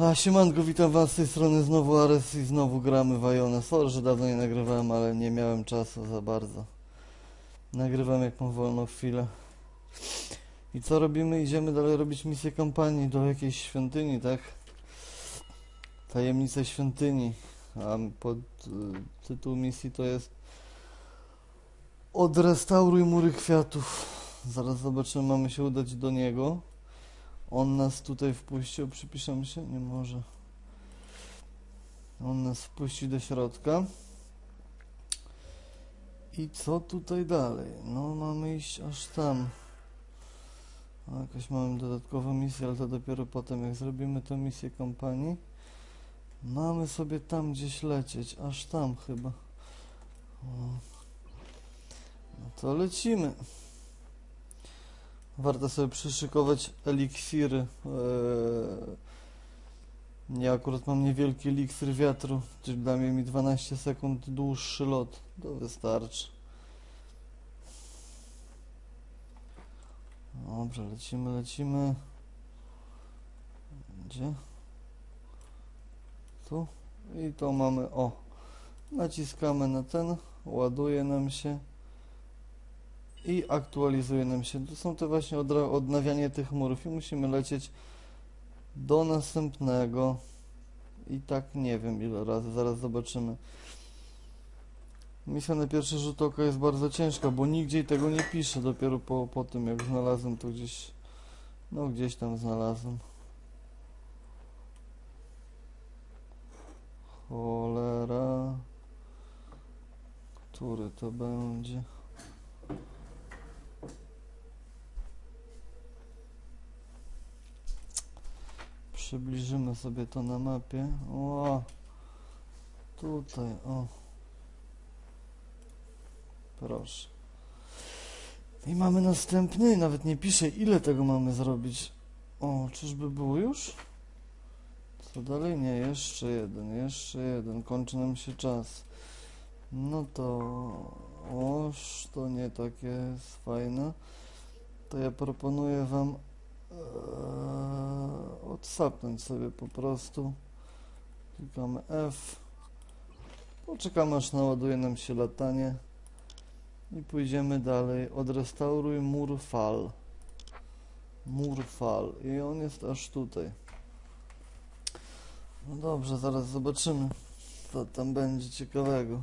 A siemanko, witam was z tej strony znowu Ares i znowu gramy w Iona. Sorry, że dawno nie nagrywałem, ale nie miałem czasu za bardzo. Nagrywam jak mam wolną chwilę. I co robimy? Idziemy dalej robić misję kampanii do jakiejś świątyni, tak? Tajemnice świątyni. A pod y, tytuł misji to jest Odrestauruj mury kwiatów. Zaraz zobaczymy, mamy się udać do niego. On nas tutaj wpuścił, przypiszemy się? Nie może. On nas wpuści do środka. I co tutaj dalej? No mamy iść aż tam. A, jakaś mamy dodatkową misję, ale to dopiero potem, jak zrobimy tę misję kampanii. Mamy sobie tam gdzieś lecieć, aż tam chyba. O. No to lecimy. Warto sobie przyszykować eliksiry. Eee, ja akurat mam niewielki eliksir wiatru, czyli da mi 12 sekund dłuższy lot. To wystarczy. Dobrze, lecimy, lecimy. Gdzie? Tu. I to mamy, o. Naciskamy na ten, ładuje nam się i aktualizuje nam się. To są te właśnie odnawianie tych murów i musimy lecieć do następnego i tak nie wiem ile razy, zaraz zobaczymy. Misja na pierwszy rzut oka jest bardzo ciężka, bo nigdzie tego nie pisze, dopiero po, po tym jak znalazłem to gdzieś, no gdzieś tam znalazłem. Cholera. Który to będzie? Przybliżymy sobie to na mapie. O, tutaj, o. Proszę. I mamy następny, nawet nie pisze ile tego mamy zrobić. O, czyżby było już? Co dalej? Nie, jeszcze jeden, jeszcze jeden. Kończy nam się czas. No to... Oż, to nie takie fajne. To ja proponuję wam odsapnąć sobie po prostu. Klikamy F. Poczekamy aż naładuje nam się latanie. I pójdziemy dalej. Odrestauruj mur fal. Mur fal. I on jest aż tutaj. No dobrze, zaraz zobaczymy, co tam będzie ciekawego.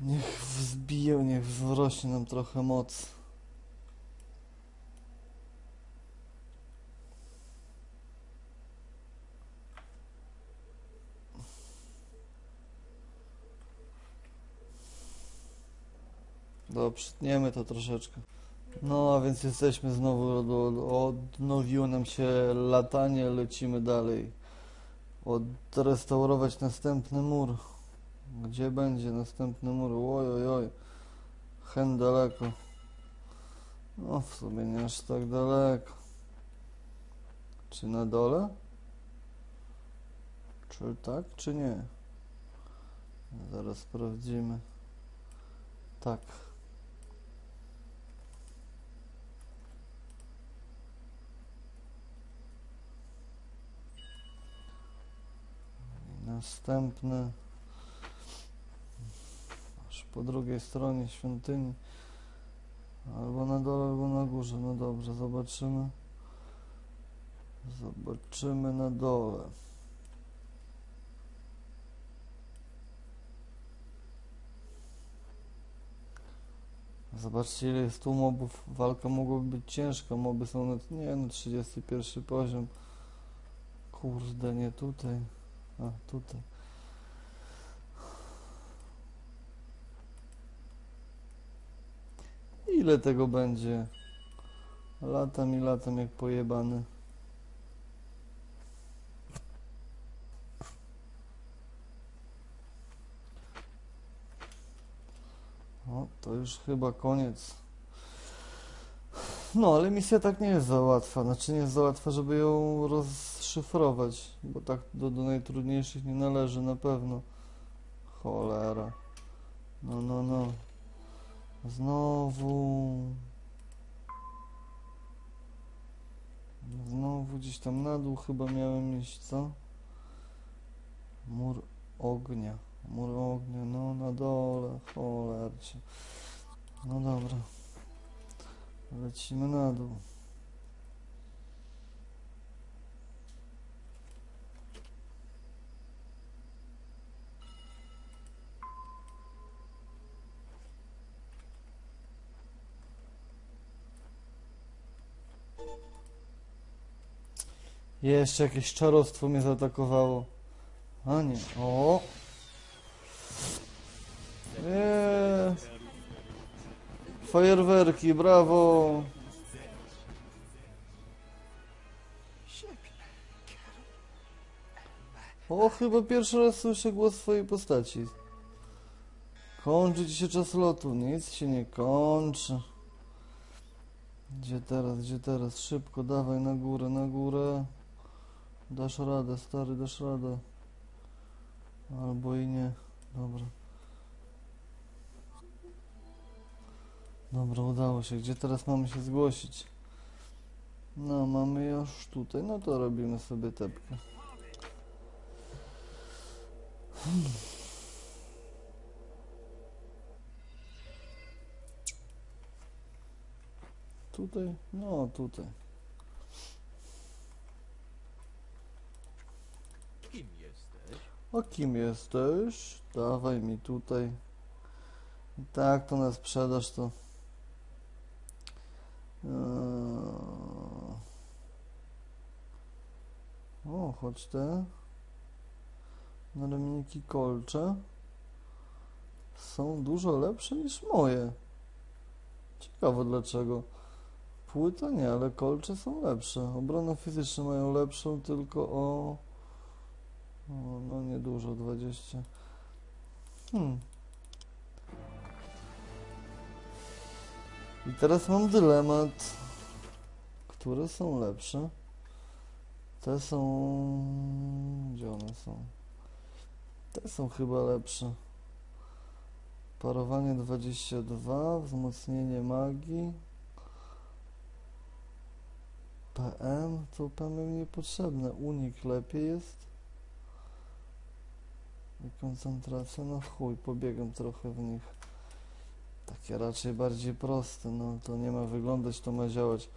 Niech wzbije, niech wzrośnie nam trochę moc. Doprztniemy to troszeczkę. No, a więc jesteśmy znowu, odnowiło nam się latanie, lecimy dalej. Odrestaurować następny mur. Gdzie będzie następny mur? Oj, oj, oj. Hen daleko. No, w sumie nie aż tak daleko. Czy na dole? Czy tak, czy nie? Zaraz sprawdzimy. Tak. Następny. Aż po drugiej stronie świątyni. Albo na dole, albo na górze. No dobrze, zobaczymy. Zobaczymy na dole. Zobaczcie ile jest tu mobów. Walka mogłaby być ciężka. Moby są na, nie na 31 poziom. Kurde, nie tutaj. A, tutaj. Ile tego będzie? Latam i latam jak pojebany. O, to już chyba koniec. No, ale misja tak nie jest za łatwa. Znaczy nie jest za łatwa, żeby ją rozszyfrować, bo tak do, do najtrudniejszych nie należy na pewno. Cholera. No, no, no. Znowu. Znowu gdzieś tam na dół chyba miałem iść, co? Mur ognia. Mur ognia, no na dole, cholercie. No dobra. Lecimy na dół. Jeszcze jakieś czarostwo mnie zaatakowało. A nie. O! Nie. Fajerwerki, brawo! O, chyba pierwszy raz słyszę głos swojej postaci. Kończy ci się czas lotu, nic się nie kończy. Gdzie teraz, gdzie teraz? Szybko, dawaj na górę, na górę. Dasz radę, stary, dasz radę. Albo i nie. Dobra. Dobra, udało się. Gdzie teraz mamy się zgłosić? No, mamy już tutaj. No to robimy sobie tepkę. Hmm. Tutaj? No, tutaj. Kim jesteś? A kim jesteś? Dawaj mi tutaj. I tak to na sprzedaż to. Eee. O, choć te naramienniki kolcze są dużo lepsze niż moje. Ciekawe dlaczego. Płyta nie, ale kolcze są lepsze. Obronę fizyczną mają lepszą tylko o o, no niedużo, 20. Hmm. I teraz mam dylemat. Które są lepsze? Te są... Gdzie one są? Te są chyba lepsze. Parowanie 22, wzmocnienie magii. PM? To PM niepotrzebne. Unik lepiej jest. I koncentracja, no chuj, pobiegam trochę w nich. Takie raczej bardziej proste, no to nie ma wyglądać, to ma działać.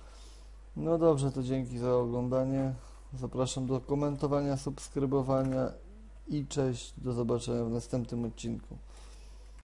No dobrze, to dzięki za oglądanie. Zapraszam do komentowania, subskrybowania i cześć, do zobaczenia w następnym odcinku.